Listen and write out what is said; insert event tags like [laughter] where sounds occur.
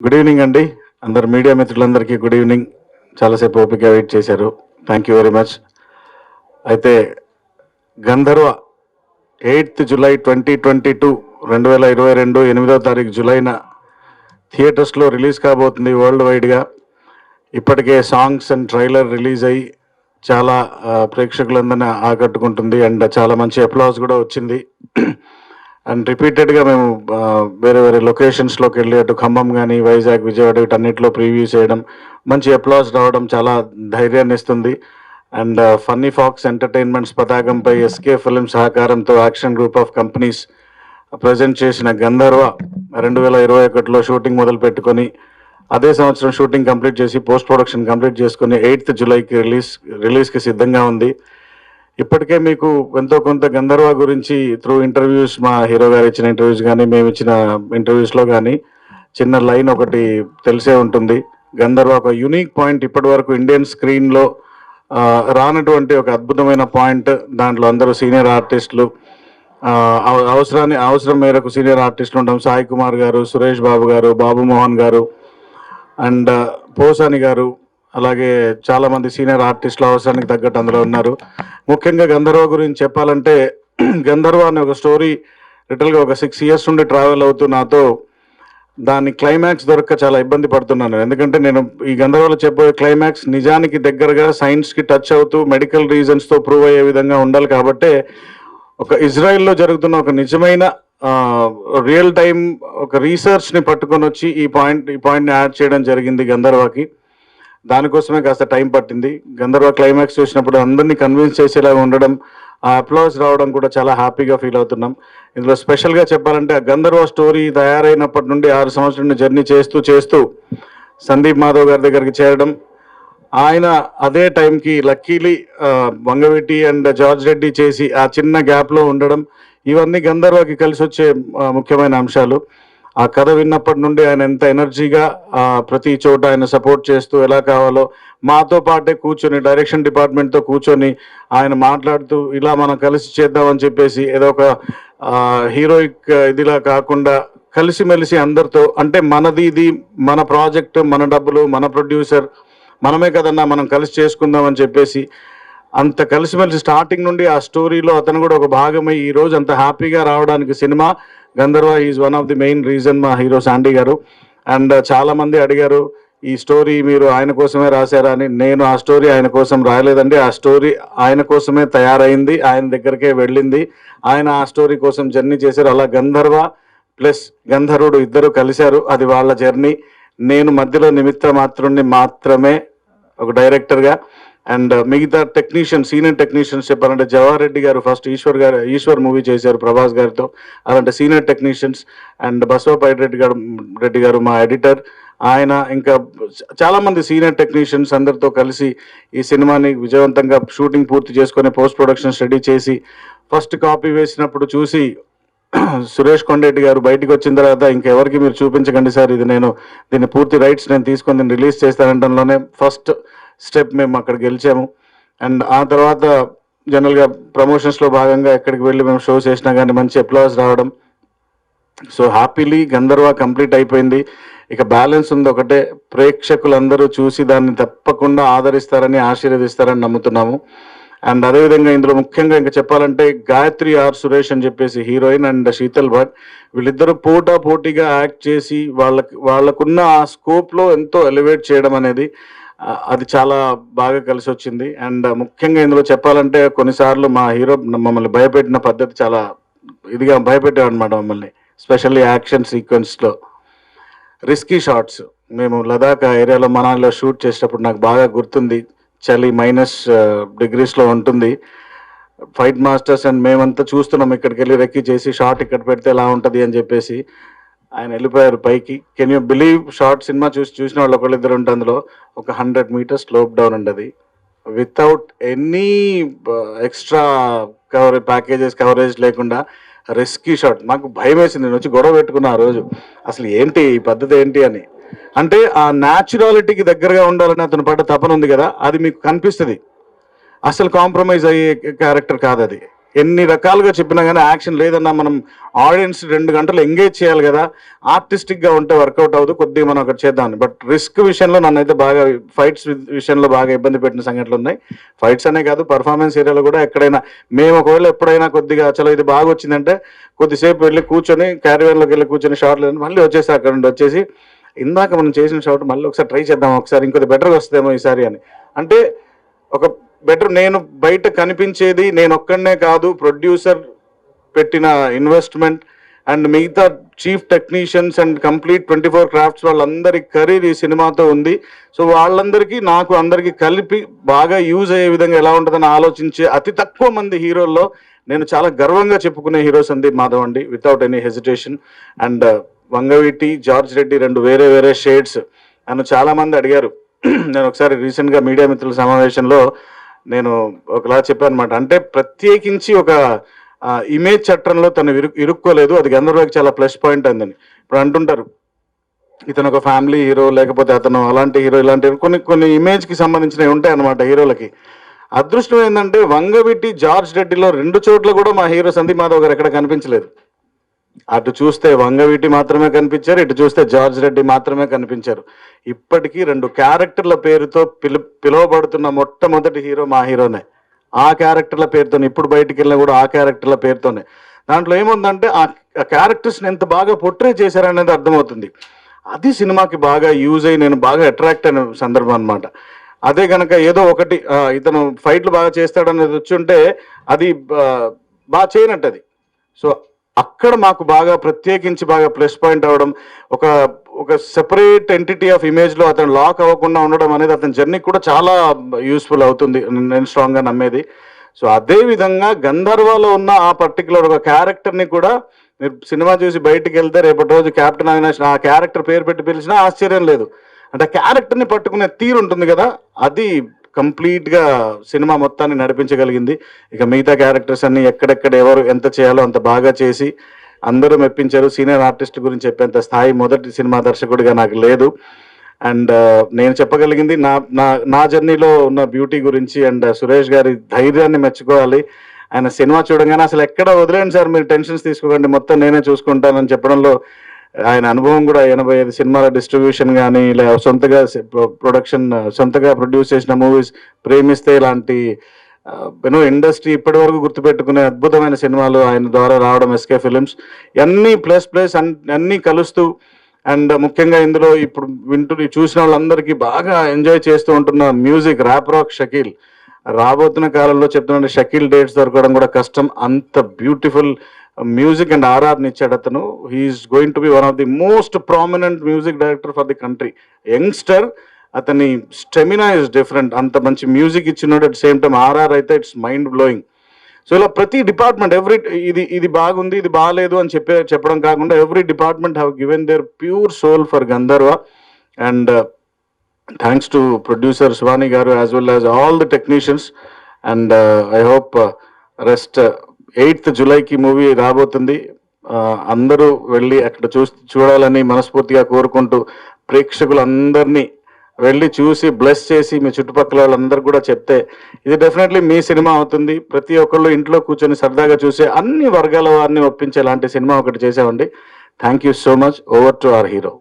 Good evening అండి అందరు media మిత్రులందరికీ గుడ్ ఈవినింగ్ చాలాసేపు ఓపిక వెయిట్ చేశారు. థ్యాంక్ యూ వెరీ మచ్ అయితే Gandharva eighth July twenty twenty two రెండు వేల ఇరవై రెండు ఎనిమిదో తారీఖు జూలైన థియేటర్స్లో రిలీజ్ కాబోతుంది వరల్డ్ వైడ్గా ఇప్పటికే సాంగ్స్ అండ్ ట్రైలర్ రిలీజ్ అయ్యి చాలా ప్రేక్షకులందరినీ ఆకట్టుకుంటుంది. అండ్ చాలా మంచి అప్లాస్ కూడా వచ్చింది. అండ్ రిపీటెడ్గా మేము వేరే వేరే లొకేషన్స్లోకి వెళ్ళి అటు ఖమ్మం కానీ వైజాగ్ విజయవాడ వీటన్నిటిలో ప్రివ్యూ చేయడం మంచి అప్లాస్ రావడం చాలా ధైర్యాన్ని ఇస్తుంది. అండ్ ఫన్నీ ఫాక్స్ ఎంటర్టైన్మెంట్స్ పతాకంపై ఎస్కే ఫిలిం సహకారంతో action group of companies present చేసిన గంధర్వ రెండు వేల ఇరవై ఒకటిలో షూటింగ్ మొదలు పెట్టుకొని అదే సంవత్సరం షూటింగ్ కంప్లీట్ చేసి పోస్ట్ ప్రొడక్షన్ కంప్లీట్ చేసుకుని ఎయిత్ జూలైకి రిలీజ్ రిలీజ్కి సిద్ధంగా ఉంది. ఇప్పటికే మీకు ఎంతో కొంత గంధర్వ గురించి త్రూ ఇంటర్వ్యూస్ మా హీరో గారు ఇచ్చిన ఇంటర్వ్యూస్ కానీ మేము ఇచ్చిన ఇంటర్వ్యూస్లో కానీ చిన్న లైన్ ఒకటి తెలిసే ఉంటుంది. గంధర్వ ఒక యూనిక్ పాయింట్ ఇప్పటి వరకు ఇండియన్ స్క్రీన్లో రానటువంటి ఒక అద్భుతమైన పాయింట్ దాంట్లో అందరూ సీనియర్ ఆర్టిస్టులు అవ- అవసరాన్ని అవసరం మేరకు సీనియర్ ఆర్టిస్టులు ఉంటాం. సాయి కుమార్ గారు సురేష్ బాబు గారు బాబు మోహన్ గారు అండ్ పోసాని గారు అలాగే చాలా మంది సీనియర్ ఆర్టిస్టులు అవసరానికి తగ్గట్టు అందులో ఉన్నారు. ముఖ్యంగా గంధర్వ గురించి చెప్పాలంటే [clears throat] గంధర్వ అనే ఒక స్టోరీ లిటిల్గా ఒక సిక్స్ ఇయర్స్ నుండి ట్రావెల్ అవుతూ నాతో దాని క్లైమాక్స్ దొరక్క చాలా ఇబ్బంది పడుతున్నాను. ఎందుకంటే నేను ఈ గంధర్వలో చెప్పబోయే క్లైమాక్స్ నిజానికి దగ్గరగా సైన్స్కి టచ్ అవుతూ మెడికల్ రీజన్స్తో ప్రూవ్ అయ్యే విధంగా ఉండాలి కాబట్టే ఒక ఇజ్రాయెల్లో జరుగుతున్న ఒక నిజమైన రియల్ టైం ఒక రీసెర్చ్ని పట్టుకొని వచ్చి ఈ పాయింట్ ఈ పాయింట్ని యాడ్ చేయడం జరిగింది గంధర్వకి. దానికోసమే కాస్త టైం పట్టింది. గంధర్వ క్లైమాక్స్ చూసినప్పుడు అందరినీ కన్విన్స్ చేసేలాగా ఉండడం ఆ అప్లాస్ రావడం కూడా చాలా హ్యాపీగా ఫీల్ అవుతున్నాం. ఇందులో స్పెషల్గా చెప్పాలంటే ఆ గంధర్వ స్టోరీ తయారైనప్పటి నుండి ఆరు సంవత్సరాల జర్నీ చేస్తూ చేస్తూ సందీప్ మాధవ్ గారి దగ్గరికి చేరడం. ఆయన అదే టైంకి luckily Vangaveeti and George Reddy చేసి ఆ చిన్న గ్యాప్లో ఉండడం. ఇవన్నీ గంధర్వకి కలిసి వచ్చే ముఖ్యమైన అంశాలు. ఆ కథ విన్నప్పటి నుండి ఆయన ఎంత ఎనర్జీగా ప్రతి చోట ఆయన సపోర్ట్ చేస్తూ ఎలా కావాలో మాతో పాటే కూర్చొని డైరెక్షన్ డిపార్ట్మెంట్తో కూర్చొని ఆయన మాట్లాడుతూ ఇలా మనం కలిసి చేద్దామని చెప్పేసి ఏదో ఒక హీరోయిక్ ఇదిలా కాకుండా కలిసిమెలిసి అందరితో అంటే మనది ఇది మన ప్రాజెక్ట్ మన డబ్బులు మన ప్రొడ్యూసర్ మనమే కదన్నా మనం కలిసి చేసుకుందామని చెప్పేసి అంత కలిసిమెలిసి స్టార్టింగ్ నుండి ఆ స్టోరీలో అతను కూడా ఒక భాగమై ఈ రోజు అంత హ్యాపీగా రావడానికి cinema Gandharva is one of the main reason మా hero Sandy garu. And uh, చాలామంది అడిగారు ఈ స్టోరీ మీరు ఆయన కోసమే రాశారా అని. నేను ఆ స్టోరీ ఆయన కోసం రాయలేదండి. ఆ స్టోరీ ఆయన కోసమే తయారైంది. ఆయన దగ్గరికే వెళ్ళింది. ఆయన ఆ స్టోరీ కోసం జర్నీ చేశారు. అలా గంధర్వ ప్లస్ గంధర్వుడు ఇద్దరు కలిశారు. అది వాళ్ళ జర్నీ నేను మధ్యలో నిమిత్త మాత్రుణ్ణి మాత్రమే ఒక డైరెక్టర్గా అండ్ uh, మిగతా టెక్నీషియన్ సీనియర్ టెక్నీషియన్స్ చెప్పాలంటే జవహర్ రెడ్డి గారు ఫస్ట్ ఈశ్వర్ గారు ఈశ్వర్ మూవీ చేశారు ప్రభాస్ గారితో. అలాంటి senior technicians and Basavapaidi Reddy garu Reddy garu మా ఎడిటర్. ఆయన ఇంకా చాలామంది సీనియర్ టెక్నీషియన్స్ అందరితో కలిసి ఈ సినిమాని విజయవంతంగా షూటింగ్ పూర్తి చేసుకొని పోస్ట్ ప్రొడక్షన్స్ రెడీ చేసి ఫస్ట్ కాపీ వేసినప్పుడు చూసి [clears throat] సురేష్ కొండేటి గారు బయటికి వచ్చిన తర్వాత ఇంకెవరికి మీరు చూపించకండి సార్ ఇది నేను దీన్ని పూర్తి రైట్స్ నేను తీసుకొని దీన్ని రిలీజ్ చేస్తానంటంలోనే ఫస్ట్ స్టెప్ మేము అక్కడ గెలిచాము. అండ్ ఆ తర్వాత జనరల్గా ప్రమోషన్స్లో భాగంగా ఎక్కడికి వెళ్ళి మేము షో చేసినా కానీ మంచి అప్లాస్ రావడం. సో హ్యాపీలీ గంధర్వ కంప్లీట్ అయిపోయింది. ఇక బ్యాలెన్స్ ఉంది ఒకటే. ప్రేక్షకులందరూ చూసి దాన్ని తప్పకుండా ఆదరిస్తారని ఆశీర్వదిస్తారని నమ్ముతున్నాము. అండ్ అదేవిధంగా ఇందులో ముఖ్యంగా ఇంకా చెప్పాలంటే గాయత్రి ఆర్ సురేష్ అని చెప్పేసి హీరోయిన్ అండ్ శీతల్ భట్ వీళ్ళిద్దరూ పోటా పోటీగా యాక్ట్ చేసి వాళ్ళకి వాళ్ళకున్న ఆ స్కోప్లో ఎంతో ఎలివేట్ చేయడం అనేది అది చాలా బాగా కలిసి వచ్చింది అండ్ ముఖ్యంగా ఇందులో చెప్పాలంటే కొన్నిసార్లు మా హీరో మమ్మల్ని భయపెట్టిన పద్ధతి చాలా ఇదిగా భయపెట్టాడు అనమాట మమ్మల్ని. Specially action సీక్వెన్స్లో. Risky shots. మేము లదాఖ్ ఏరియాలో మనాలిలో షూట్ చేసేటప్పుడు నాకు బాగా గుర్తుంది. చలి మైనస్ డిగ్రీస్లో ఉంటుంది. ఫైట్ మాస్టర్స్ అండ్ మేమంతా చూస్తున్నాం ఇక్కడికి వెళ్ళి రెక్కి చేసి షాట్ ఇక్కడ పెడితే ఎలా ఉంటుంది అని చెప్పేసి. ఆయన వెళ్ళిపోయారు పైకి. Can you believe short cinema చూసి చూసిన వాళ్ళు ఒకళ్ళిద్దరు ఉంటే అందులో ఒక హండ్రెడ్ మీటర్స్ స్లోప్ డౌన్ ఉండదు. Without any extra coverage packages coverage లేకుండా రెస్క్యూ షాట్ మాకు భయం వేసింది. నేను వచ్చి గొడవ పెట్టుకున్నా ఆ రోజు. అసలు ఏంటి ఈ పద్ధతి ఏంటి అని. అంటే ఆ న్యాచురాలిటీకి దగ్గరగా ఉండాలని అతను పడ్డ తపన ఉంది కదా అది మీకు కనిపిస్తుంది. అసలు కాంప్రమైజ్ అయ్యే క్యారెక్టర్ కాదు అది ఎన్ని రకాలుగా చెప్పినా కానీ యాక్షన్ లేదన్నా మనం ఆడియన్స్ రెండు గంటలు ఎంగేజ్ చేయాలి కదా. ఆర్టిస్టిక్గా ఉంటే వర్కౌట్ అవ్వదు కొద్దిగా మనం ఒకటి చేద్దాం. బట్ రిస్క్ విషయంలో నన్ను అయితే బాగా ఫైట్స్ విషయంలో బాగా ఇబ్బంది పెట్టిన సంఘటనలు ఉన్నాయి. ఫైట్స్ అనే కాదు పర్ఫార్మెన్స్ ఏరియాలో కూడా ఎక్కడైనా మేము ఒకవేళ ఎప్పుడైనా కొద్దిగా చలో ఇది బాగా వచ్చిందంటే కొద్దిసేపు వెళ్ళి కూర్చొని క్యారియర్లోకి వెళ్ళి కూర్చొని షార్ట్ లేదు మళ్ళీ వచ్చేసి అక్కడ నుండి వచ్చేసి ఇందాక మనం చేసిన షాట్ మళ్ళీ ఒకసారి ట్రై చేద్దాం ఒకసారి ఇంకొద్ది బెటర్గా వస్తుందేమో ఈసారి అని. అంటే ఒక బెటర్ నేను బయట కనిపించేది నేను ఒక్కడనే కాదు ప్రొడ్యూసర్ పెట్టిన ఇన్వెస్ట్మెంట్ అండ్ మిగతా chief technicians and complete twenty four crafts వాళ్ళందరి కెరీర్ ఈ సినిమాతో ఉంది. సో వాళ్ళందరికీ నాకు అందరికీ కలిపి బాగా యూజ్ అయ్యే విధంగా ఎలా ఉంటుందని ఆలోచించే అతి తక్కువ మంది హీరోల్లో నేను చాలా గర్వంగా చెప్పుకునే హీరో సందీప్ మాధవ్ అండి without any hesitation and uh, Vangaveeti George Reddy రెండు వేరే వేరే షేడ్స్ నన్ను చాలామంది అడిగారు. [clears throat] నేను ఒకసారి రీసెంట్గా మీడియా మిత్రుల సమావేశంలో నేను ఒకలా చెప్పాను అనమాట అంటే ప్రత్యేకించి ఒక ఇమేజ్ చట్టంలో తను ఇరు ఇరుక్కోలేదు. అది గంధర్వకి చాలా ప్లస్ పాయింట్ అందని ఇప్పుడు అంటుంటారు. ఇతను ఒక ఫ్యామిలీ హీరో లేకపోతే అతను అలాంటి హీరో ఇలాంటి కొన్ని కొన్ని ఇమేజ్కి సంబంధించినవి ఉంటాయి అనమాట హీరోలకి. అదృష్టం ఏంటంటే వంగవిటి జార్జ్ రెడ్డిలో రెండు చోట్ల కూడా మా హీరో సందీప్ మాధవ్ గారు ఎక్కడ కనిపించలేదు. అటు చూస్తే వంగవీటి మాత్రమే కనిపించారు ఇటు చూస్తే జార్జ్ రెడ్డి మాత్రమే కనిపించారు. ఇప్పటికీ రెండు క్యారెక్టర్ల పేరుతో పిలు పిలువబడుతున్న మొట్టమొదటి హీరో మా హీరోనే. ఆ క్యారెక్టర్ల పేరుతో ఇప్పుడు బయటికి వెళ్ళినా కూడా ఆ క్యారెక్టర్ల పేరుతోనే. దాంట్లో ఏముందంటే ఆ క్యారెక్టర్స్ని ఎంత బాగా పొట్రే చేశారనేది అర్థమవుతుంది. అది సినిమాకి బాగా యూజ్ అయ్యి నేను బాగా అట్రాక్ట్ అయిన సందర్భం అనమాట అదే కనుక ఏదో ఒకటి ఇతను ఫైట్లు బాగా చేస్తాడనేది వచ్చి ఉంటే అది బాగా చేయనట్టు అది సో అక్కడ మాకు బాగా ప్రత్యేకించి బాగా ప్లస్ పాయింట్ అవ్వడం ఒక ఒక సెపరేట్ ఎంటిటీ ఆఫ్ ఇమేజ్లో అతను లాక్ అవ్వకుండా ఉండడం అనేది అతని జర్నీ కూడా చాలా యూస్ఫుల్ అవుతుంది. నేను స్ట్రాంగ్గా నమ్మేది. సో అదే విధంగా గంధర్వలో ఉన్న ఆ పర్టికులర్ ఒక క్యారెక్టర్ని కూడా మీరు సినిమా చూసి బయటికి వెళ్తే రేపటి రోజు కెప్టెన్ అవినాష్ ఆ క్యారెక్టర్ పేరు పెట్టి పిలిచినా ఆశ్చర్యం లేదు. అంటే క్యారెక్టర్ని పట్టుకునే తీరు ఉంటుంది కదా అది కంప్లీట్గా సినిమా మొత్తాన్ని నడిపించగలిగింది. ఇక మిగతా క్యారెక్టర్స్ అన్ని ఎక్కడెక్కడ ఎవరు ఎంత చేయాలో అంత బాగా చేసి అందరూ మెప్పించారు. సీనియర్ ఆర్టిస్ట్ గురించి చెప్పేంత స్థాయి మొదటి సినిమా దర్శకుడిగా నాకు లేదు. అండ్ నేను చెప్పగలిగింది నా నా నా జర్నీలో ఉన్న బ్యూటీ గురించి అండ్ సురేష్ గారి ధైర్యాన్ని మెచ్చుకోవాలి. ఆయన సినిమా చూడగానే అసలు ఎక్కడ వదిలేండి సార్ మీరు టెన్షన్స్ తీసుకోకండి. మొత్తం నేనే చూసుకుంటానని చెప్పడంలో ఆయన అనుభవం కూడా ఎనభై ఐదు సినిమాల డిస్ట్రిబ్యూషన్ కానీ ఇలా సొంతగా ప్రొడక్షన్ సొంతగా ప్రొడ్యూస్ చేసిన మూవీస్ ప్రేమిస్తే ఇలాంటి యూనో ఇండస్ట్రీ ఇప్పటి వరకు గుర్తుపెట్టుకునే అద్భుతమైన సినిమాలు ఆయన ద్వారా రావడం ఎస్కే ఫిలిమ్స్. అన్నీ ప్లస్ ప్లస్ అన్నీ కలుస్తూ అండ్ ముఖ్యంగా ఇందులో ఇప్పుడు వింటూ చూసిన వాళ్ళందరికీ బాగా ఎంజాయ్ చేస్తూ ఉంటున్న మ్యూజిక్ ర్యాప్ రాక్ షకీల్. రాబోతున్న కాలంలో చెప్తున్న షకీల్ డేట్స్ దొరకడం కూడా కష్టం. అంత బ్యూటిఫుల్ మ్యూజిక్ అండ్ ఆర్ఆర్ని ఇచ్చాడు అతను. He's going to be one of the most prominent music director for the country youngster అతని స్టెమినా ఇస్ డిఫరెంట్ అంత మంచి మ్యూజిక్ ఇచ్చినాడు అట్ సేమ్ టైం ఆర్ఆర్ అయితే ఇట్స్ మైండ్ బ్లోయింగ్ సో ఇలా ప్రతి డిపార్ట్మెంట్ ఎవ్రీ ఇది ఇది బాగుంది ఇది బాగాలేదు అని చెప్పే చెప్పడం కాకుండా every department have given their pure soul for Gandharva and thanks to producer Shivani garu as well as all the technicians and I hope rest eighth జులైకి movie రాబోతుంది. అందరూ వెళ్ళి అక్కడ చూ చూడాలని మనస్ఫూర్తిగా కోరుకుంటూ ప్రేక్షకులందరినీ వెళ్ళి చూసి బ్లెస్ చేసి మీ చుట్టుపక్కల వాళ్ళందరూ కూడా చెప్తే ఇది డెఫినెట్లీ మీ సినిమా అవుతుంది. ప్రతి ఒక్కళ్ళు ఇంట్లో కూర్చొని సరదాగా చూసే అన్ని వర్గాల వారిని ఒప్పించేలాంటి సినిమా ఒకటి చేసామండి thank you so much. Over to our hero.